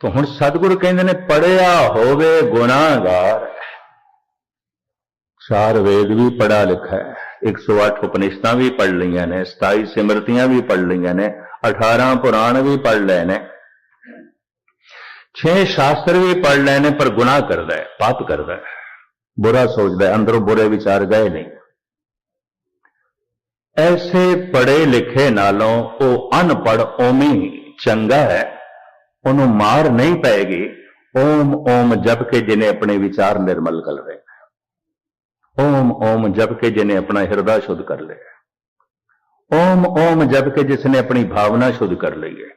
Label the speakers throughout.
Speaker 1: ਤਾਂ ਹੁਣ ਸਤਿਗੁਰ ਕਹਿੰਦੇ ਨੇ ਪੜਿਆ ਹੋਵੇ ਗੁਨਾਹਗਾਰ ਚਾਰ ਵੇਦ ਵੀ ਪੜਾ ਲਿਖਾ ਹੈ। 108 ਉਪਨਿਸ਼ਦਾਂ ਵੀ ਪੜ ਲਈਆਂ ਨੇ 27 ਸਿਮਰਤੀਆਂ ਵੀ ਪੜ ਲਈਆਂ ਨੇ 18 ਪੁਰਾਣ ਵੀ ਪੜ ਲਏ ਨੇ। 6 ਸ਼ਾਸਤਰ ਵੀ ਪੜ ਲਏ ਨੇ, ਪਰ ਗੁਨਾਹ ਕਰਦਾ ਹੈ, ਪਾਪ ਕਰਦਾ ਹੈ। ਬੁਰਾ ਸੋਚਦਾ ਹੈ, ਅੰਦਰੋਂ ਬੁਰੇ ਵਿਚਾਰ ਗਏ ਨਹੀਂ। ਐਸੇ ਪੜੇ ਲਿਖੇ ਨਾਲੋਂ ਉਹ ਅਨਪੜ ਓਮੀ ਚੰਗਾ ਹੈ। ਉਹਨੂੰ ਮਾਰ ਨਹੀਂ ਪਏਗੀ ਓਮ ਓਮ ਜਪ ਕੇ ਜਿਹਨੇ ਆਪਣੇ ਵਿਚਾਰ ਨਿਰਮਲ ਕਰ ਲਏ। ਓਮ ਓਮ ਜਪ ਕੇ ਜਿਹਨੇ ਆਪਣਾ ਹਿਰਦਾ ਸ਼ੁੱਧ ਕਰ ਲਿਆ ਓਮ ਓਮ ਜਪ ਕੇ ਜਿਸ ਨੇ ਆਪਣੀ ਭਾਵਨਾ ਸ਼ੁੱਧ ਕਰ ਲਈ ਹੈ।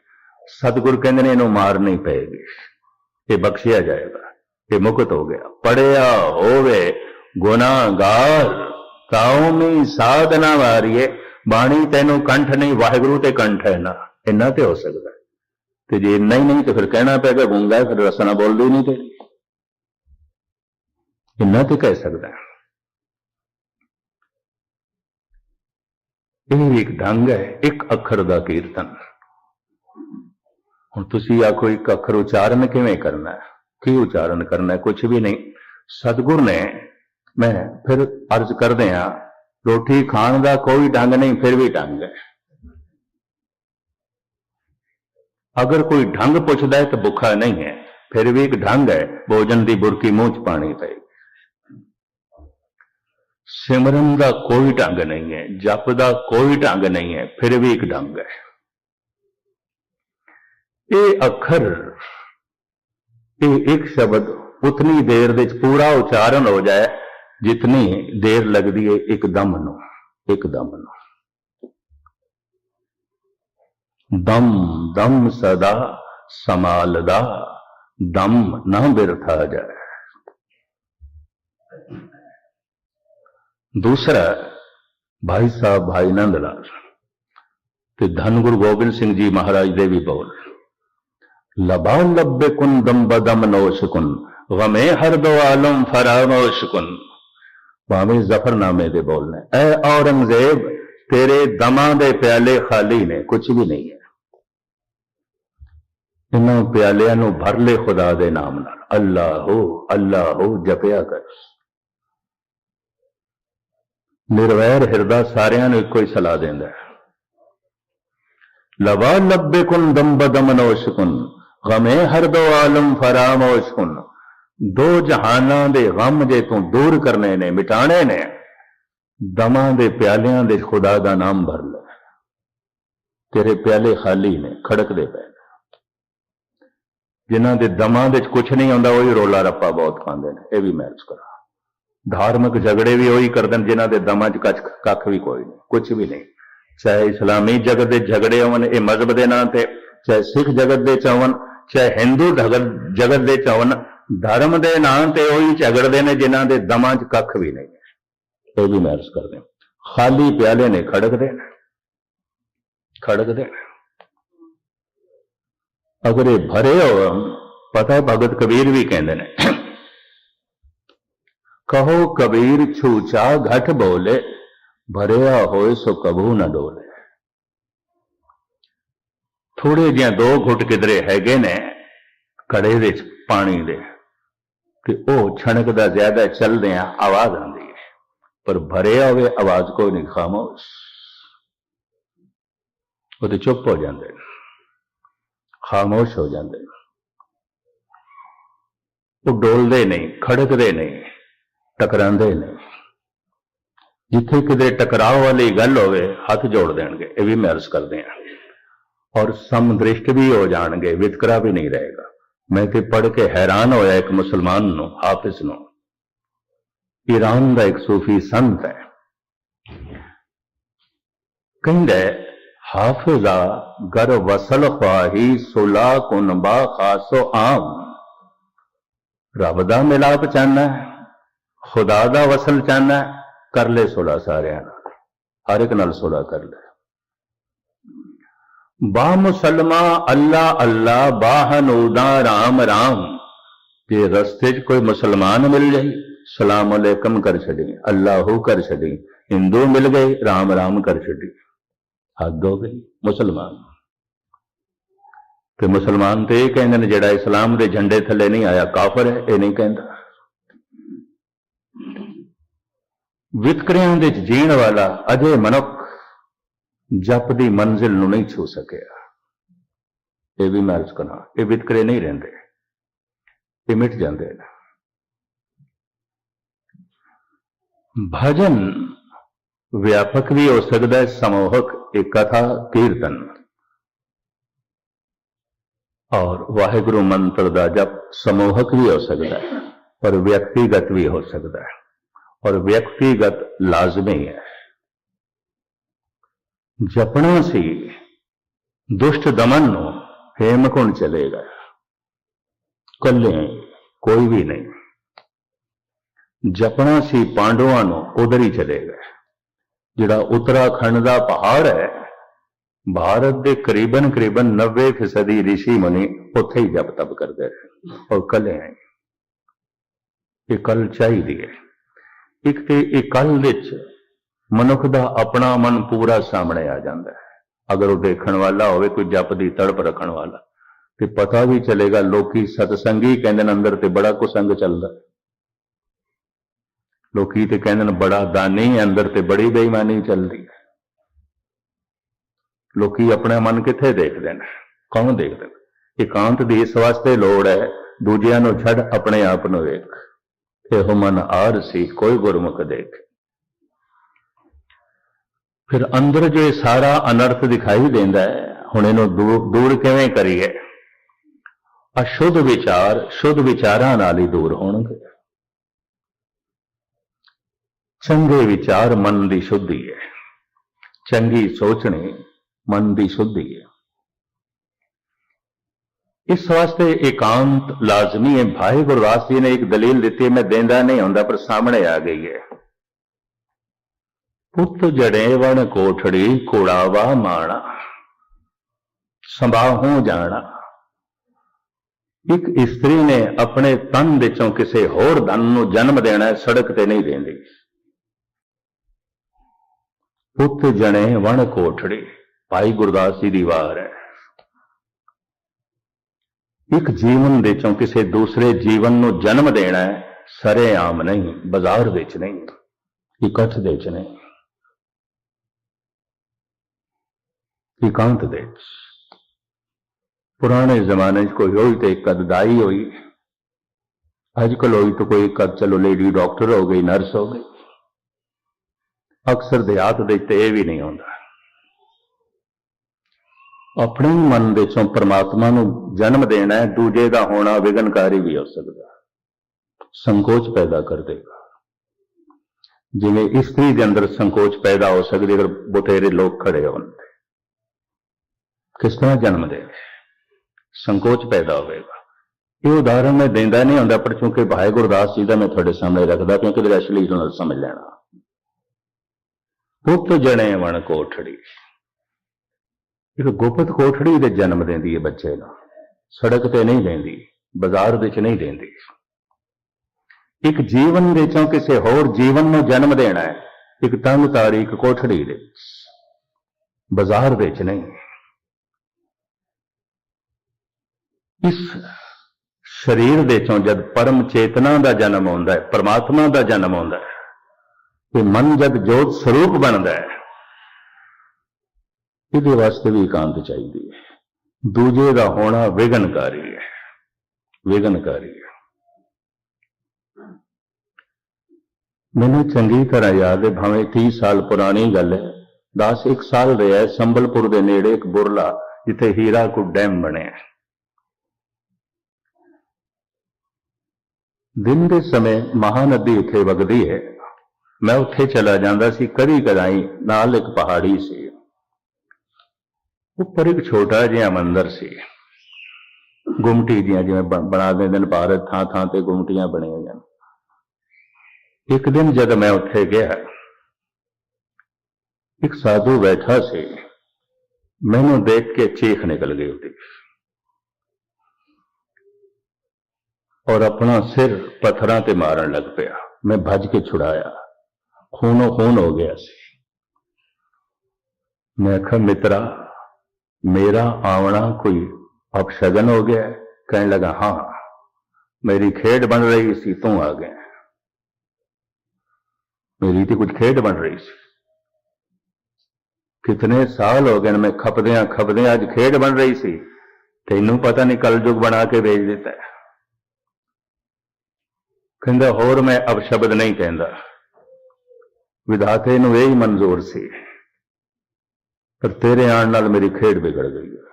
Speaker 1: ਸਤਿਗੁਰ ਕਹਿੰਦੇ ਨੇ ਇਹਨੂੰ ਮਾਰ ਨਹੀਂ ਪਏਗੀ ਇਹ ਬਖਸ਼ਿਆ ਜਾਏਗਾ। ਇਹ ਮੁਕਤ ਹੋ ਗਿਆ। ਪੜਿਆ ਹੋਵੇ ਗੁਨਾਹਗਾਰ ਕਾਉਮੀ ਸਾਧਨਾ ਵਾਰੀਏ। ਬਾਣੀ ਤੈਨੂੰ ਕੰਠ ਨਹੀਂ, ਵਾਹਿਗੁਰੂ ਤੇ ਕੰਠ ਹੈ ਨਾ। ਇੰਨਾ ਤੇ ਹੋ ਸਕਦਾ ਤੇ ਜੇ ਨਹੀਂ ਨਹੀਂ ਤਾਂ ਫਿਰ ਕਹਿਣਾ ਪਏਗਾ ਗੁੰਗਾ ਹੈ, ਫਿਰ ਰਸਨਾ ਬੋਲਦੀ ਨਹੀਂ ਤੇ। ਇੰਨਾ ਤੇ ਕਹਿ ਸਕਦਾ ਇਹ ਇੱਕ ਢੰਗ ਹੈ ਇੱਕ ਅੱਖਰ ਦਾ ਕੀਰਤਨ। ਹੁਣ ਤੁਸੀਂ ਆਖੋ ਇੱਕ ਅੱਖਰ ਉਚਾਰਨ ਕਿਵੇਂ ਕਰਨਾ ਹੈ? ਕੀ ਉਚਾਰਨ ਕਰਨਾ ਹੈ? ਕੁਝ ਵੀ ਨਹੀਂ। ਸਤਿਗੁਰ ਨੇ ਮੈਂ ਫਿਰ ਅਰਜ਼ ਕਰਦੇ ਆ ਰੋਟੀ ਖਾਣ ਦਾ ਕੋਈ ਢੰਗ ਨਹੀਂ ਫਿਰ ਵੀ ਢੰਗ ਹੈ। ਅਗਰ ਕੋਈ ਢੰਗ ਪੁੱਛਦਾ ਹੈ ਤਾਂ ਭੁੱਖਾ ਨਹੀਂ ਹੈ। ਫਿਰ ਵੀ ਇੱਕ ਢੰਗ ਹੈ, ਭੋਜਨ ਦੀ ਬੁਰਕੀ ਮੂੰਹ ਚ ਪਾਣੀ ਪਈ। ਸਿਮਰਨ ਦਾ ਕੋਈ ਢੰਗ ਨਹੀਂ ਹੈ, ਜਪ ਦਾ ਕੋਈ ਢੰਗ ਨਹੀਂ ਹੈ, ਫਿਰ ਵੀ ਇੱਕ ਢੰਗ ਹੈ। ਇਹ ਅੱਖਰ, ਇਹ ਇੱਕ ਸ਼ਬਦ ਉਤਨੀ ਦੇਰ ਦੇ ਵਿੱਚ ਪੂਰਾ ਉਚਾਰਨ ਹੋ ਜਾਏ, ਜਿਤਨੀ ਦੇਰ ਲੱਗਦੀ ਹੈ ਇੱਕ ਦਮ ਨੂੰ, ਇੱਕ ਦਮ ਨੂੰ। ਦਮ ਦਮ ਸਦਾ ਸਮਾਲਦਾ ਦਮ ਨਾ ਬਿਰਥਾ ਜਾਏ ਦੂਸਰਾ ਭਾਈ ਸਾਹਿਬ ਭਾਈ ਨੰਦ ਲਾਲ ਤੇ ਧੰਨ ਗੁਰੂ ਗੋਬਿੰਦ ਸਿੰਘ ਜੀ ਮਹਾਰਾਜ ਦੇ ਵੀ ਬੋਲ ਲਬਾ ਲੱਭੇ ਕੁਨ ਦਮ ਬਦਮ ਨੋਸ਼ ਕੁਨ ਗਮੇ ਹਰ ਦੋ ਆਲਮ ਫਰਾਮੋਸ਼ ਕੁਨ ਭਾਵੇਂ ਜ਼ਫਰਨਾਮੇ ਦੇ ਬੋਲ ਨੇ ਐ ਔਰੰਗਜ਼ੇਬ ਤੇਰੇ ਦਮਾਂ ਦੇ ਪਿਆਲੇ ਖਾਲੀ ਨੇ ਕੁਝ ਵੀ ਨਹੀਂ ਹੈ ਇਹਨਾਂ ਪਿਆਲਿਆਂ ਨੂੰ ਭਰ ਲੈ ਖੁਦਾ ਦੇ ਨਾਮ ਨਾਲ ਅੱਲਾਹੋ ਅੱਲਾਹੋ ਜਪਿਆ ਕਰ ਨਿਰਵੈਰ ਹਿਰਦਾ ਸਾਰਿਆਂ ਨੂੰ ਇੱਕੋ ਹੀ ਸਲਾਹ ਦਿੰਦਾ ਹੈ ਲਵਾ ਲੱਭੇ ਕੁਨ ਦਮ ਬਦਮ ਨੋਸ਼ ਕੁਨ ਗਮੇ ਹਰ ਦੋ ਆਲਮ ਫਰਾਮੋਸ਼ ਕੁਨ ਦੋ ਜਹਾਨਾਂ ਦੇ ਗਮ ਜੇ ਤੂੰ ਦੂਰ ਕਰਨੇ ਨੇ ਮਿਟਾਣੇ ਨੇ ਦਮਾਂ ਦੇ ਪਿਆਲਿਆਂ ਦੇ ਖੁਦਾ ਦਾ ਨਾਮ ਭਰ ਲੈ ਤੇਰੇ ਪਿਆਲੇ ਖਾਲੀ ਨੇ ਖੜਕਦੇ ਪਏ ਨੇ ਜਿਨ੍ਹਾਂ ਦੇ ਦਮਾਂ ਦੇ ਕੁਝ ਨਹੀਂ ਆਉਂਦਾ, ਉਹੀ ਰੋਲਾ ਰੱਪਾ ਬਹੁਤ ਖਾਂਦੇ ਨੇ। ਇਹ ਵੀ ਮੈਚ ਕਰਾ। ਧਾਰਮਿਕ ਝਗੜੇ ਵੀ ਉਹੀ ਕਰਦੇ ਨੇ, ਜਿਨ੍ਹਾਂ ਦੇ ਦਮਾਂ 'ਚ ਕੱਖ ਕੱਖ ਵੀ ਕੋਈ ਨਹੀਂ ਕੁਝ ਵੀ ਨਹੀਂ। ਚਾਹੇ ਇਸਲਾਮੀ ਜਗਤ ਦੇ ਝਗੜੇ ਹੋਣ, ਇਹ ਮਜ਼ਹਬ ਦੇ ਨਾਂ ਤੇ, ਚਾਹੇ ਸਿੱਖ ਜਗਤ ਦੇ ਚਾਵਨ ਚਾਹੇ ਹਿੰਦੂ ਜਗਤ ਜਗਤ ਦੇ ਚਾਵਨ ਧਰਮ ਦੇ ਨਾਂ ਤੇ ਉਹੀ ਝਗੜਦੇ ਨੇ, ਜਿਨ੍ਹਾਂ ਦੇ ਦਮਾਂ 'ਚ ਕੱਖ ਵੀ ਨਹੀਂ। ਇਹ ਵੀ ਮੈਰਸ ਕਰਦੇ ਖਾਲੀ ਪਿਆਲੇ ਨੇ ਖੜਕਦੇ ਨੇ। ਖੜਕਦੇ ਨੇ। ਅਗਰ ਇਹ ਭਰੇ ਹੋ, ਪਤਾ ਹੈ ਭਗਤ ਕਬੀਰ ਵੀ ਕਹਿੰਦੇ ਨੇ। ਕਹੋ ਕਬੀਰ ਛੂਚਾ ਘਟ ਬੋਲੇ, ਭਰਿਆ ਹੋਏ ਸੋ ਕਬੂ ਨਾ ਡੋਲੇ। ਥੋੜੇ ਜਿਹਾ ਦੋ ਘੁੱਟ ਕਿਧਰੇ ਹੈਗੇ ਨੇ ਕੜੇ ਵਿੱਚ ਪਾਣੀ ਦੇ, ਤੇ ਉਹ ਛਣਕ ਦਾ ਜ਼ਿਆਦਾ ਚੱਲਦੇ ਆ, ਆਵਾਜ਼ ਆਉਂਦੀ ਹੈ ਪਰ ਭਰਿਆ ਹੋਵੇ ਆਵਾਜ਼ ਕੋਈ ਨਹੀਂ, ਖਾਮੋਸ਼। ਉਹ ਤੇ ਚੁੱਪ ਹੋ ਜਾਂਦੇ ਨੇ। ਖਾਮੋਸ਼ ਹੋ ਜਾਂਦੇ ਉਹ ਡੋਲਦੇ ਨਹੀਂ, ਖੜਕਦੇ ਨਹੀਂ, ਟਕਰਾਉਂਦੇ ਨਹੀਂ। ਜਿੱਥੇ ਕਿਤੇ ਟਕਰਾਅ ਵਾਲੀ ਗੱਲ ਹੋਵੇ, ਹੱਥ ਜੋੜ ਦੇਣਗੇ, ਇਹ ਵੀ ਮੈਂ ਅਰਜ਼ ਕਰਦੇ ਆ ਔਰ ਸਮਦ੍ਰਿਸ਼ਟ ਵੀ ਹੋ ਜਾਣਗੇ, ਵਿਤਕਰਾ ਵੀ ਨਹੀਂ ਰਹੇਗਾ। ਮੈਂ ਤੇ ਪੜ੍ਹ ਕੇ ਹੈਰਾਨ ਹੋਇਆ ਇੱਕ ਮੁਸਲਮਾਨ ਨੂੰ, ਹਾਫਿਜ਼ ਨੂੰ। ਈਰਾਨ ਦਾ ਇੱਕ ਸੂਫੀ ਸੰਤ ਹੈ। ਕਹਿੰਦਾ ਹਾਫਿਜ਼ਾ ਗਰ ਵਸਲ ਖਵਾਹੀ ਸੁਲਾ ਕੁਨ ਬਾ ਖਾਸੋ ਰੱਬ ਦਾ ਮਿਲਾਪ ਚਾਹਨਾ ਖੁਦਾ ਦਾ ਵਸਲ ਚਾਹਨਾ ਕਰ ਲੈ ਸੁਲਾ ਸਾਰਿਆਂ ਨਾਲ ਹਰ ਇੱਕ ਨਾਲ ਸੁਲਾ ਕਰ ਲੈ ਬਾ ਮੁਸਲਮਾ ਅੱਲਾ ਅੱਲਾ ਬਾਹਨੂਦਾ ਰਾਮ ਰਾਮ ਤੇ ਰਸਤੇ 'ਚ ਕੋਈ ਮੁਸਲਮਾਨ ਮਿਲ ਜਾਈ ਸਲਾਮ ਅਲੈਕਮ ਕਰ ਛੱਡੀ ਅੱਲਾਹੂ ਕਰ ਛੱਡੀ ਹਿੰਦੂ ਮਿਲ ਗਏ ਰਾਮ ਰਾਮ ਕਰ ਛੱਡੀ ਹੱਦ ਹੋ ਗਈ ਮੁਸਲਮਾਨ। ਤੇ ਮੁਸਲਮਾਨ ਤੇ ਇਹ ਕਹਿੰਦੇ ਨੇ ਜਿਹੜਾ ਇਸਲਾਮ ਦੇ ਝੰਡੇ ਥੱਲੇ ਨਹੀਂ ਆਇਆ, ਕਾਫਰ ਹੈ, ਇਹ ਨਹੀਂ ਕਹਿੰਦਾ। ਵਿਤਕਰਿਆਂ ਦੇ ਜੀਣ ਵਾਲਾ ਅਜੇ ਮਨੁੱਖ ਜਪ ਦੀ ਮੰਜ਼ਿਲ ਨੂੰ ਨਹੀਂ ਛੂ ਸਕਿਆ। ਇਹ ਵੀ ਮੈਂ ਅਰਜ਼ ਕਰਾਂ ਇਹ ਵਿਤਕਰੇ ਨਹੀਂ ਰਹਿੰਦੇ। ਇਹ ਮਿਟ ਜਾਂਦੇ ਨੇ। ਭਜਨ ਵਿਆਪਕ ਵੀ ਹੋ ਸਕਦਾ ਹੈ, ਸਮੂਹਕ ਇੱਕ ਕਥਾ ਕੀਰਤਨ। ਔਰ ਵਾਹਿਗੁਰੂ ਮੰਤਰ ਦਾ ਜਪ ਸਮੂਹਕ ਵੀ ਹੋ ਸਕਦਾ ਹੈ, ਪਰ ਵਿਅਕਤੀਗਤ ਵੀ ਹੋ ਸਕਦਾ ਹੈ। ਔਰ ਵਿਅਕਤੀਗਤ ਲਾਜ਼ਮੀ ਹੈ। ਜਪਣਾ ਸੀ, ਦੁਸ਼ਟ ਦਮਨ ਨੂੰ ਹੇਮਕੁੰਡ ਚਲੇ ਗਏ ਕੱਲੇ ਕੋਈ ਵੀ ਨਹੀਂ। ਜਪਣਾ ਸੀ ਪਾਂਡਵਾਂ ਨੂੰ ਉਧਰ ਹੀ ਚਲੇ ਗਏ ਜਿਹੜਾ ਉੱਤਰਾਖੰਡ ਦਾ ਪਹਾੜ ਹੈ, ਭਾਰਤ ਦੇ ਕਰੀਬਨ ਕਰੀਬਨ 90 ਫੀਸਦੀ ઋષਿ ਮੁਨੀ ਉੱਥੇ ਹੀ ਜਪ ਤਪ ਕਰਦੇ ਰਹੇ ਔਰ ਕੱਲੇ ਹੈ ਇਹ ਕੱਲ ਚਾਹੀਦੀ ਹੈ। ਇੱਕ ਤੇ ਇਹ ਕੱਲ ਵਿੱਚ ਮਨੁੱਖ ਦਾ ਆਪਣਾ ਮਨ ਪੂਰਾ ਸਾਹਮਣੇ ਆ ਜਾਂਦਾ ਹੈ। ਅਗਰ ਉਹ ਦੇਖਣ ਵਾਲਾ ਹੋਵੇ, ਕੋਈ ਜਪ ਦੀ ਤੜਪ ਰੱਖਣ ਵਾਲਾ, ਤੇ ਪਤਾ ਵੀ ਚਲੇਗਾ, ਲੋਕੀ ਸਤਸੰਗੀ ਕਹਿੰਦੇ ਨੇ ਅੰਦਰ ਤੇ ਬੜਾ ਕੁਸੰਗ ਚੱਲਦਾ। ਲੋਕੀ ਤੇ ਕਹਿੰਦੇ ਨੇ ਬੜਾ ਦਾਨੀ ਅੰਦਰ ਤੇ ਬੜੀ ਬੇਈਮਾਨੀ ਚੱਲਦੀ ਹੈ। ਲੋਕੀ ਆਪਣਾ ਮਨ ਕਿੱਥੇ ਦੇਖਦੇ ਨੇ? ਕੌਣ ਦੇਖਦੇ? ਨੇ ਇਕਾਂਤ ਦੀ ਇਸ ਵਾਸਤੇ ਲੋੜ ਹੈ, ਦੂਜਿਆਂ ਨੂੰ ਛੱਡ ਆਪਣੇ ਆਪ ਨੂੰ ਵੇਖ ਇਹੋ ਮਨ ਆਰ ਸੀ, ਕੋਈ ਗੁਰਮੁਖ ਦੇਖ। ਫਿਰ ਅੰਦਰ ਜੋ ਇਹ ਸਾਰਾ ਅਨਰਥ ਦਿਖਾਈ ਦਿੰਦਾ ਹੈ, ਹੁਣ ਇਹਨੂੰ ਦੂਰ ਦੂਰ ਕਿਵੇਂ ਕਰੀਏ? ਅਸ਼ੁੱਧ ਵਿਚਾਰ, ਸ਼ੁੱਧ ਵਿਚਾਰਾਂ ਨਾਲ ਹੀ ਦੂਰ ਹੋਣਗੇ। ਚੰਗੇ ਵਿਚਾਰ ਮਨ ਦੀ ਸ਼ੁੱਧੀ ਹੈ। ਚੰਗੀ ਸੋਚਣੀ ਮਨ ਦੀ ਸ਼ੁੱਧੀ ਹੈ। ਇਸ ਵਾਸਤੇ ਇਕਾਂਤ ਲਾਜ਼ਮੀ ਹੈ। ਭਾਈ ਗੁਰਦਾਸ ਜੀ ਨੇ ਇੱਕ ਦਲੀਲ ਦਿੱਤੀ, ਮੈਂ ਦੇਂਦਾ ਨਹੀਂ ਹੁੰਦਾ, ਪਰ ਸਾਹਮਣੇ ਆ ਗਈ ਹੈ। ਪੁੱਤ ਜੜੇ ਵਣ ਕੋਠੜੀ ਕੋੜਾਵਾ ਮਾਣਾ ਸੰਭਾ ਹੋ ਜਾਣਾ। ਇੱਕ ਇਸਤਰੀ ਨੇ ਆਪਣੇ ਤਨ ਵਿੱਚੋਂ ਕਿਸੇ ਹੋਰ ਧਨ ਨੂੰ ਜਨਮ ਦੇਣਾ, ਸੜਕ ਤੇ ਨਹੀਂ ਦੇਂਦੀ। ਪੁੱਤ ਜਣੇ ਵਣ ਕੋਠੜੀ, ਭਾਈ ਗੁਰਦਾਸ ਜੀ ਦੀ ਵਾਰ ਹੈ। ਇੱਕ ਜੀਵਨ ਦੇ ਚੋਂ ਕਿਸੇ ਦੂਸਰੇ ਜੀਵਨ ਨੂੰ ਜਨਮ ਦੇਣਾ ਹੈ ਸਰੇਆਮ ਨਹੀਂ, ਬਾਜ਼ਾਰ ਵਿੱਚ ਨਹੀਂ, ਇਕੱਠ ਦੇ ਚ ਨਹੀਂ, ਇਕਾਂਤ ਦੇ ਪੁਰਾਣੇ ਜ਼ਮਾਨੇ 'ਚ ਕੋਈ ਹੋਈ ਤੇ ਇੱਕ ਅਦਦਾਈ ਹੋਈ। ਅੱਜ ਕੱਲ੍ਹ ਹੋਈ ਤਾਂ ਕੋਈ ਇੱਕ ਚਲੋ ਲੇਡੀ ਡਾਕਟਰ ਹੋ ਗਈ ਨਰਸ ਹੋ ਗਈ ਅਕਸਰ ਦਿਹਾਤ ਦੇ ਤੇ ਇਹ ਵੀ ਨਹੀਂ ਹੁੰਦਾ ਆਪਣੇ ਮਨ ਦੇ ਚੋਂ ਪ੍ਰਮਾਤਮਾ ਨੂੰ ਜਨਮ ਦੇਣਾ ਹੈ, ਦੂਜੇ ਦਾ ਹੋਣਾ ਵਿਗਨਕਾਰੀ ਵੀ ਹੋ ਸਕਦਾ। ਸੰਕੋਚ ਪੈਦਾ ਕਰ ਦੇਗਾ। ਜਿਵੇਂ ਇਸਤਰੀ ਦੇ ਅੰਦਰ ਸੰਕੋਚ ਪੈਦਾ ਹੋ ਸਕਦੀ ਅਗਰ ਬਥੇਰੇ ਲੋਕ ਖੜੇ ਹੋਣ ਕਿਸ ਤਰ੍ਹਾਂ ਜਨਮ ਦੇਵੇ? ਸੰਕੋਚ ਪੈਦਾ ਹੋਵੇਗਾ। ਇਹ ਉਦਾਹਰਣ ਮੈਂ ਦਿੰਦਾ ਨਹੀਂ ਹੁੰਦਾ, ਪਰ ਕਿਉਂਕਿ ਭਾਈ ਗੁਰਦਾਸ ਜੀ ਦਾ ਮੈਂ ਤੁਹਾਡੇ ਸਾਹਮਣੇ ਰੱਖਦਾ, ਕਿਉਂਕਿ ਇਹਦਾ ਅਸਲੀ ਨੂੰ ਸਮਝ ਲੈਣਾ। ਪੁੱਤ ਜਣੇ ਵਣ ਕੋਠੜੀ। ਇੱਕ ਗੁਪਤ ਕੋਠੜੀ ਦੇ ਜਨਮ ਦਿੰਦੀ ਹੈ ਬੱਚੇ ਨੂੰ। ਸੜਕ ਤੇ ਨਹੀਂ ਦਿੰਦੀ ਬਾਜ਼ਾਰ ਵਿੱਚ ਨਹੀਂ ਦਿੰਦੀ ਇੱਕ ਜੀਵਨ ਵਿੱਚੋਂ ਕਿਸੇ ਹੋਰ ਜੀਵਨ ਨੂੰ ਜਨਮ ਦੇਣਾ ਹੈ ਇੱਕ ਤੰਗ ਤਾਰੀ ਇੱਕ ਕੋਠੜੀ ਦੇ ਬਾਜ਼ਾਰ ਵਿੱਚ ਨਹੀਂ। ਇਸ ਸਰੀਰ ਦੇ ਚੋਂ ਜਦ ਪਰਮ ਚੇਤਨਾ ਦਾ ਜਨਮ ਹੁੰਦਾ ਹੈ ਪਰਮਾਤਮਾ ਦਾ ਜਨਮ ਹੁੰਦਾ ਹੈ ਤੇ ਮਨ ਜਦ ਜੋਤ ਸਰੂਪ ਬਣਦਾ ਹੈ। ਇਹਦੇ ਵਾਸਤੇ ਵੀ ਇਕਾਂਤ ਚਾਹੀਦੀ ਹੈ। ਦੂਜੇ ਦਾ ਹੋਣਾ ਵਿਗਨਕਾਰੀ ਹੈ। ਵਿਗਨਕਾਰੀ ਹੈ। ਮੈਨੂੰ ਚੰਗੀ ਤਰ੍ਹਾਂ ਯਾਦ ਹੈ, ਭਾਵੇਂ 30 ਸਾਲ ਪੁਰਾਣੀ ਗੱਲ ਹੈ। 10 ਇੱਕ ਸਾਲ ਰਿਹਾ ਹੈ, ਸੰਬਲਪੁਰ ਦੇ ਨੇੜੇ ਇੱਕ ਬੁਰਲਾ, ਜਿੱਥੇ ਹੀਰਾਕੁਡ ਡੈਮ ਬਣਿਆ ਦਿਨ ਦੇ ਸਮੇਂ ਮਹਾਨਦੀ ਉੱਥੇ ਵਗਦੀ ਹੈ। ਮੈਂ ਉੱਥੇ ਚਲਾ ਜਾਂਦਾ ਸੀ ਕਦੀ ਕਦਾਈ ਨਾਲ ਇੱਕ ਪਹਾੜੀ ਸੀ ਉੱਪਰ ਇੱਕ ਛੋਟਾ ਜਿਹਾ ਮੰਦਿਰ ਸੀ ਗੁਮਟੀ ਦੀਆਂ ਜਿਵੇਂ ਬਣ- ਬਣਾ ਦਿੰਦੇ ਨੇ ਭਾਰਤ ਥਾਂ ਥਾਂ ਤੇ ਗੁਮਟੀਆਂ ਬਣੀਆਂ ਹੋਈਆਂ ਨੇ। ਇੱਕ ਦਿਨ ਜਦ ਮੈਂ ਉੱਥੇ ਗਿਆ ਇੱਕ ਸਾਧੂ ਬੈਠਾ ਸੀ ਮੈਨੂੰ ਦੇਖ ਕੇ ਚੀਖ ਨਿਕਲ ਗਈ ਉਹਦੀ ਔਰ ਆਪਣਾ ਸਿਰ ਪੱਥਰਾਂ ਤੇ ਮਾਰਨ ਲੱਗ ਪਿਆ ਮੈਂ ਭੱਜ ਕੇ ਛੁਡਾਇਆ ਖੂਨੋ ਖੂਨ ਹੋ ਗਿਆ ਸੀ। ਮੈਂ ਕਿਹਾ, ਮਿੱਤਰਾ, ਮੇਰਾ ਆਉਣਾ ਕੋਈ ਅਪਸ਼ਗਨ ਹੋ ਗਿਆ ਕਹਿਣ ਲਗਾ, ਹਾਂ, ਮੇਰੀ ਖੇਡ ਬਣ ਰਹੀ ਸੀ, ਤੂੰ ਆ ਗਿਆ। ਮੇਰੀ ਤੇ ਕੁਝ ਖੇਡ ਬਣ ਰਹੀ ਸੀ। ਕਿਤਨੇ ਸਾਲ ਹੋ ਗਏ ਮੈਂ ਖਪਦਿਆਂ ਖਪਦਿਆਂ ਅੱਜ ਖੇਡ ਬਣ ਰਹੀ ਸੀ। ਤੈਨੂੰ ਪਤਾ ਨਹੀਂ ਕਲ ਜੁਗ ਬਣਾ ਕੇ ਵੇਚ ਦਿੱਤਾ ਕਹਿੰਦਾ, ਹੋਰ ਮੈਂ ਅਪਸ਼ਬਦ ਨਹੀਂ ਕਹਿੰਦਾ। ਵਿਧਾਤੇ ਨੂੰ ਇਹ ਹੀ ਮਨਜ਼ੂਰ ਸੀ। ਪਰ ਤੇਰੇ ਆਉਣ ਨਾਲ ਮੇਰੀ ਖੇਡ ਵਿਗੜ ਗਈ ਹੈ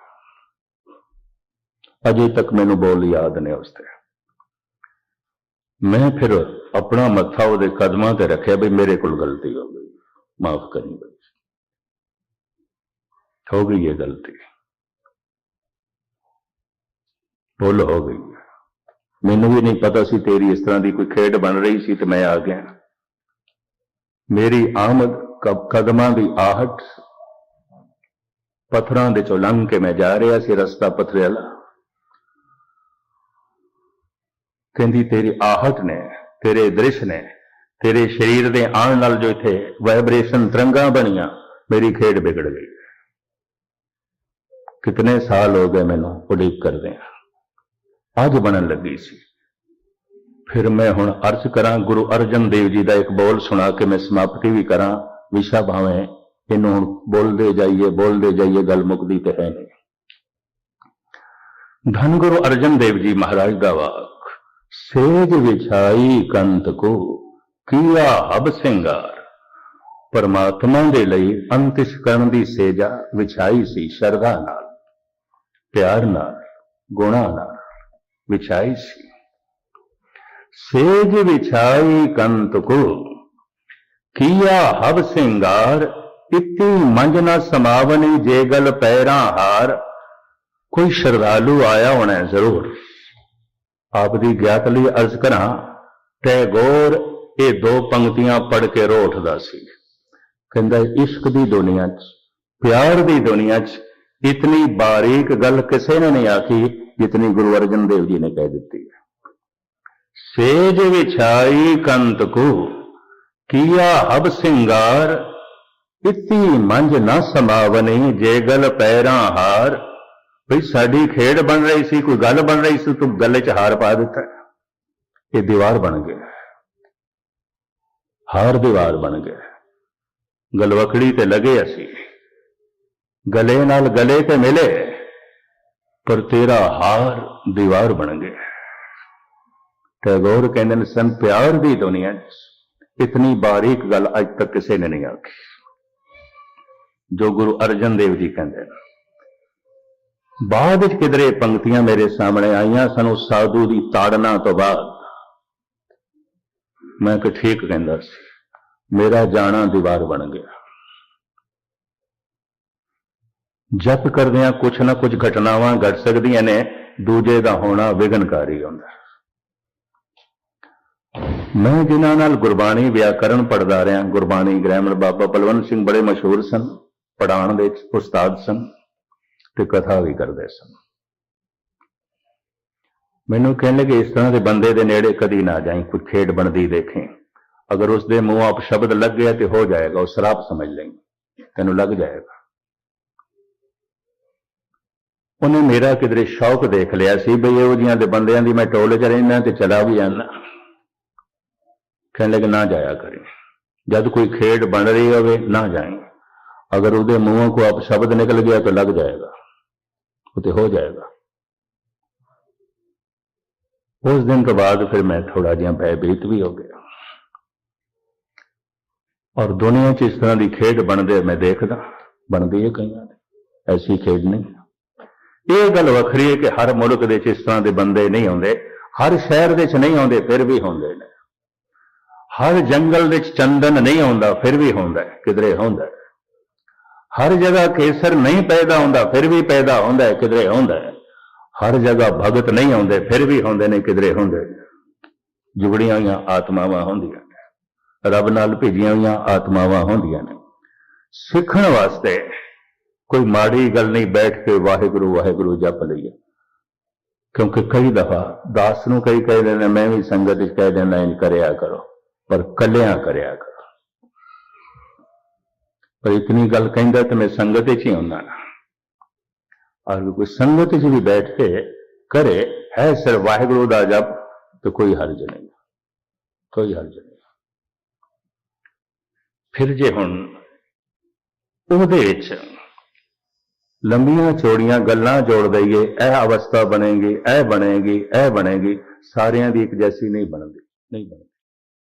Speaker 1: ਅਜੇ ਤੱਕ ਮੈਨੂੰ ਬੋਲ ਯਾਦ ਨੇ ਉਸ ਤੇ। ਮੈਂ ਫਿਰ ਆਪਣਾ ਮੱਥਾ ਉਹਦੇ ਕਦਮਾਂ ਤੇ ਰੱਖਿਆ ਵੀ ਮੇਰੇ ਕੋਲ ਗਲਤੀ ਹੋ ਗਈ। ਮਾਫ ਕਰੀ ਬਈ ਹੋ ਗਈ ਇਹ ਗਲਤੀ। ਭੁੱਲ ਹੋ ਗਈ। ਹੈ। ਮੈਨੂੰ ਵੀ ਨਹੀਂ ਪਤਾ ਸੀ ਤੇਰੀ ਇਸ ਤਰ੍ਹਾਂ ਦੀ ਕੋਈ ਖੇਡ ਬਣ ਰਹੀ ਸੀ ਤੇ ਮੈਂ ਆ ਗਿਆ। ਮੇਰੀ ਆਮਦ ਕ- ਕਦਮਾਂ ਦੀ ਆਹਟ ਪੱਥਰਾਂ ਦੇ ਚੋਂ ਲੰਘ ਕੇ ਮੈਂ ਜਾ ਰਿਹਾ ਸੀ ਰਸਤਾ ਪੱਥਰੇ ਕਹਿੰਦੀ, ਤੇਰੀ ਆਹਟ ਨੇ, ਤੇਰੇ ਦ੍ਰਿਸ਼ ਨੇ, ਤੇਰੇ ਸਰੀਰ ਦੇ ਆਣ ਨਾਲ ਜੋ ਇੱਥੇ ਵਾਈਬ੍ਰੇਸ਼ਨ ਤਰੰਗਾਂ ਬਣੀਆਂ, ਮੇਰੀ ਖੇਡ ਵਿਗੜ ਗਈ। ਕਿਤਨੇ ਸਾਲ ਹੋ ਗਏ ਮੈਨੂੰ ਉਡੀਕ ਕਰਦੇ ਆ। ਅੱਜ ਬਣਨ ਲੱਗੀ ਸੀ। ਫਿਰ ਮੈਂ ਹੁਣ ਅਰਜ਼ ਕਰਾਂ ਗੁਰੂ ਅਰਜਨ ਦੇਵ ਜੀ ਦਾ ਇੱਕ ਬੋਲ ਸੁਣਾ ਕੇ ਮੈਂ ਸਮਾਪਤੀ ਵੀ ਕਰਾਂ। ਵਿਸ਼ਾ ਭਾਵੇਂ ਇਹਨੂੰ ਹੁਣ ਬੋਲਦੇ ਜਾਈਏ ਬੋਲਦੇ ਜਾਈਏ, ਗੱਲ ਮੁਕਦੀ ਤੇ ਹੈ ਨਹੀਂ। ਧੰਨ ਗੁਰੂ ਅਰਜਨ ਦੇਵ ਜੀ ਮਹਾਰਾਜ ਦਾ ਵਾਕ, ਸੇਜ ਵਿਛਾਈ ਕੰਤ ਕੋ, ਕੀਆ ਹਬ ਸਿੰਗਾਰ। ਪਰਮਾਤਮਾ ਦੇ ਲਈ ਅੰਤਿਸ਼ ਕਰਨ ਦੀ ਸੇਜਾ ਵਿਛਾਈ ਸੀ ਸ਼ਰਧਾ ਨਾਲ, ਪਿਆਰ ਨਾਲ, ਗੁਣਾ ਨਾਲ, ਵਿਛਾਈ ਸੀ। ਸੇਜ ਵਿਛਾਈ ਕੰਤ ਕੋ। ਕੀਆ ਹਬ ਸਿੰਗਾਰ, ਇਤੀ ਮੰਜ ਨਾ ਸਮਾਵਨੀ ਜੇ ਗਲ ਪੈਰਾਂ ਹਾਰ। ਕੋਈ ਸ਼ਰਧਾਲੂ ਆਇਆ ਹੋਣਾ ਜ਼ਰੂਰ। ਆਪ ਦੀ ਗਿਆਤ ਲਈ ਅਰਜ਼ ਕਰਾਂ ਟੈਗੋਰ ਇਹ ਦੋ ਪੰਕਤੀਆਂ ਪੜ੍ਹ ਕੇ ਰੋ ਉੱਠਦਾ ਸੀ। ਕਹਿੰਦਾ, ਇਸ਼ਕ ਦੀ ਦੁਨੀਆ 'ਚ, ਪਿਆਰ ਦੀ ਦੁਨੀਆ 'ਚ, ਇਤਨੀ ਬਾਰੀਕ ਗੱਲ ਕਿਸੇ ਨੇ ਨਹੀਂ ਆਖੀ, ਜਿਤਨੀ ਗੁਰੂ ਅਰਜਨ ਦੇਵ ਜੀ ਨੇ ਕਹਿ ਦਿੱਤੀ। ਹੈ ਸੇਜ ਵਿਛਾਈ ਕੰਤ ਕੋ, ਕੀਆ ਹਬ ਸਿੰਗਾਰ, ਇਤੀ ਮੰਜ ਨਾ ਸਮਾਵਨੀ ਜੇ ਗਲ ਪੈਰਾਂ ਹਾਰ। ਭਈ ਸਾਡੀ ਖੇਡ ਬਣ ਰਹੀ ਸੀ, ਕੋਈ ਗੱਲ ਬਣ ਰਹੀ ਸੀ, ਤੂੰ ਗੱਲੇ 'ਚ ਹਾਰ ਪਾ ਦਿੱਤਾ। ਇਹ ਦੀਵਾਰ ਬਣ ਗਿਆ। ਹਾਰ ਦੀਵਾਰ ਬਣ ਗਿਆ। ਗਲਵਕੜੀ ਤੇ ਲਗੇ ਅਸੀਂ। ਗਲੇ ਨਾਲ ਗਲੇ ਤੇ ਮਿਲੇ, ਪਰ ਤੇਰਾ ਹਾਰ ਦੀਵਾਰ ਬਣ ਗਿਆ। ਟੈਗੋਰ ਕਹਿੰਦੇ ਨੇ, ਸਨ ਪਿਆਰ ਦੀ ਦੁਨੀਆ ਇਤਨੀ ਬਾਰੀਕ ਗੱਲ ਅੱਜ ਤੱਕ ਕਿਸੇ ਨੇ ਨਹੀਂ ਆਖੀ। ਜੋ ਗੁਰੂ ਅਰਜਨ ਦੇਵ ਜੀ ਕਹਿੰਦੇ ਨੇ, ਬਾਅਦ ਵਿੱਚ ਕਿਧਰੇ ਪੰਕਤੀਆਂ ਮੇਰੇ ਸਾਹਮਣੇ ਆਈਆਂ, ਸਾਨੂੰ ਸਾਧੂ ਦੀ ਤਾੜਨਾ ਤੋਂ ਬਾਅਦ ਮੈਂ ਕਿ ਠੀਕ ਕਹਿੰਦਾ ਸੀ, ਮੇਰਾ ਜਾਣਾ ਦੀਵਾਰ ਬਣ ਗਿਆ। ਜਪ ਕਰਦਿਆਂ ਕੁਛ ਨਾ ਕੁਛ ਘਟਨਾਵਾਂ ਘਟ ਸਕਦੀਆਂ ਨੇ, ਦੂਜੇ ਦਾ ਹੋਣਾ ਵਿਗਨਕਾਰੀ ਹੁੰਦਾ। ਮੈਂ ਜਿਨ੍ਹਾਂ ਨਾਲ ਗੁਰਬਾਣੀ ਵਿਆਕਰਣ ਪੜਦਾ ਰਿਹਾ, ਗੁਰਬਾਣੀ ਗ੍ਰਾਮਰ ਬਾਬਾ ਬਲਵੰਤ ਸਿੰਘ ਬੜੇ ਮਸ਼ਹੂਰ ਸਨ ਪੜਾਉਣ ਦੇ ਉਸਤਾਦ ਸਨ ਤੇ ਕਥਾ ਵੀ ਕਰਦੇ ਸਨ। ਮੈਨੂੰ ਕਹਿਣ ਲੱਗੇ, ਇਸ ਤਰ੍ਹਾਂ ਦੇ ਬੰਦੇ ਦੇ ਨੇੜੇ ਕਦੀ ਨਾ ਜਾਈ, ਕੋਈ ਖੇਡ ਬਣਦੀ ਦੇਖੇ। ਅਗਰ ਉਸ ਦੇ ਮੂੰਹ ਆਪ ਸ਼ਬਦ ਲੱਗ ਗਿਆ ਤੇ ਹੋ ਜਾਏਗਾ, ਉਹ ਸ਼ਰਾਪ ਸਮਝ ਲਈ, ਤੈਨੂੰ ਲੱਗ ਜਾਏਗਾ। ਉਹਨੇ ਮੇਰਾ ਕਿਧਰੇ ਸ਼ੌਕ ਦੇਖ ਲਿਆ ਸੀ, ਬਈ ਇਹੋ ਜਿਹੀਆਂ ਦੇ ਬੰਦਿਆਂ ਦੀ ਮੈਂ ਟੋਲ 'ਚ ਰਹਿਣਾ ਤੇ ਚਲਾ ਵੀ ਜਾਂਦਾ। ਕਹਿਣ ਲੱਗੇ ਨਾ ਜਾਇਆ ਕਰੇ ਜਦ ਕੋਈ ਖੇਡ ਬਣ ਰਹੀ ਹੋਵੇ ਨਾ ਜਾਈਂ ਅਗਰ ਉਹਦੇ ਮੂੰਹੋਂ ਕੋ ਆਪ ਸ਼ਬਦ ਨਿਕਲ ਗਿਆ ਤਾਂ ਲੱਗ ਜਾਏਗਾ ਉਹ ਤੇ ਹੋ ਜਾਏਗਾ ਉਸ ਦਿਨ ਤੋਂ ਬਾਅਦ ਫਿਰ ਮੈਂ ਥੋੜਾ ਜਿਹਾ ਭੈਭੀਤ ਵੀ ਹੋ ਗਿਆ ਔਰ ਦੁਨੀਆ 'ਚ ਇਸ ਤਰ੍ਹਾਂ ਦੀ ਖੇਡ ਬਣਦੇ ਮੈਂ ਦੇਖਦਾ ਬਣਦੀ ਹੈ ਕਈਆਂ ਦੀ ਐਸੀ ਖੇਡ ਨਹੀਂ ਇਹ ਗੱਲ ਵੱਖਰੀ ਹੈ ਕਿ ਹਰ ਮੁਲਕ ਦੇ 'ਚ ਇਸ ਤਰ੍ਹਾਂ ਦੇ ਬੰਦੇ ਨਹੀਂ ਆਉਂਦੇ ਹਰ ਸ਼ਹਿਰ ਦੇ 'ਚ ਨਹੀਂ ਆਉਂਦੇ ਫਿਰ ਵੀ ਹੁੰਦੇ ਨੇ ਹਰ ਜੰਗਲ ਵਿੱਚ ਚੰਦਨ ਨਹੀਂ ਆਉਂਦਾ, ਫਿਰ ਵੀ ਹੁੰਦਾ ਕਿਧਰੇ ਹੁੰਦਾ ਹਰ ਜਗ੍ਹਾ ਕੇਸਰ ਨਹੀਂ ਪੈਦਾ ਹੁੰਦਾ, ਫਿਰ ਵੀ ਪੈਦਾ ਹੁੰਦਾ ਕਿਧਰੇ ਹੁੰਦਾ ਹਰ ਜਗ੍ਹਾ ਭਗਤ ਨਹੀਂ ਆਉਂਦੇ, ਫਿਰ ਵੀ ਹੁੰਦੇ ਨੇ, ਕਿਧਰੇ ਹੁੰਦੇ ਨੇ। ਜੁਗੜੀਆਂ ਹੋਈਆਂ ਆਤਮਾਵਾਂ ਹੁੰਦੀਆਂ ਨੇ। ਰੱਬ ਨਾਲ ਭੇਜੀਆਂ ਹੋਈਆਂ ਆਤਮਾਵਾਂ ਹੁੰਦੀਆਂ ਨੇ। ਸਿੱਖਣ ਵਾਸਤੇ ਕੋਈ ਮਾੜੀ ਗੱਲ ਨਹੀਂ, ਬੈਠ ਕੇ ਵਾਹਿਗੁਰੂ ਵਾਹਿਗੁਰੂ ਜਪ ਲਈਏ। ਕਿਉਂਕਿ ਕਈ ਦਫਾ ਦਾਸ ਨੂੰ ਕਈ ਕਹਿ ਦਿੰਦੇ ਮੈਂ ਵੀ ਸੰਗਤ ਵਿੱਚ ਕਹਿ ਦਿੰਦਾ, ਇੰਜ ਕਰਿਆ ਕਰੋ। ਪਰ ਕੱਲਿਆਂ ਕਰਿਆ ਕਰੋ। ਪਰ ਇਤਨੀ ਗੱਲ ਕਹਿੰਦਾ ਤੇ ਮੈਂ ਸੰਗਤ ਵਿੱਚ ਹੀ ਹੁੰਦਾ ਨਾ। ਔਰ ਕੋਈ ਸੰਗਤ 'ਚ ਵੀ ਬੈਠ ਕੇ ਕਰੇ, ਹੈ ਸਿਰ ਵਾਹਿਗੁਰੂ ਦਾ ਜਪ, ਤੇ ਕੋਈ ਹਰਜ ਨਹੀਂ। ਕੋਈ ਹਰਜ ਨਹੀਂ। ਫਿਰ ਜੇ ਹੁਣ ਉਹਦੇ ਵਿੱਚ ਲੰਬੀਆਂ ਚੌੜੀਆਂ ਗੱਲਾਂ ਜੋੜ ਦਈਏ, ਇਹ ਅਵਸਥਾ ਬਣੇਗੀ, ਇਹ ਬਣੇਗੀ ਇਹ ਬਣੇਗੀ, ਸਾਰਿਆਂ ਦੀ ਇੱਕ ਜੈਸੀ ਨਹੀਂ ਬਣਦੀ ਨਹੀਂ ਬਣਦੀ।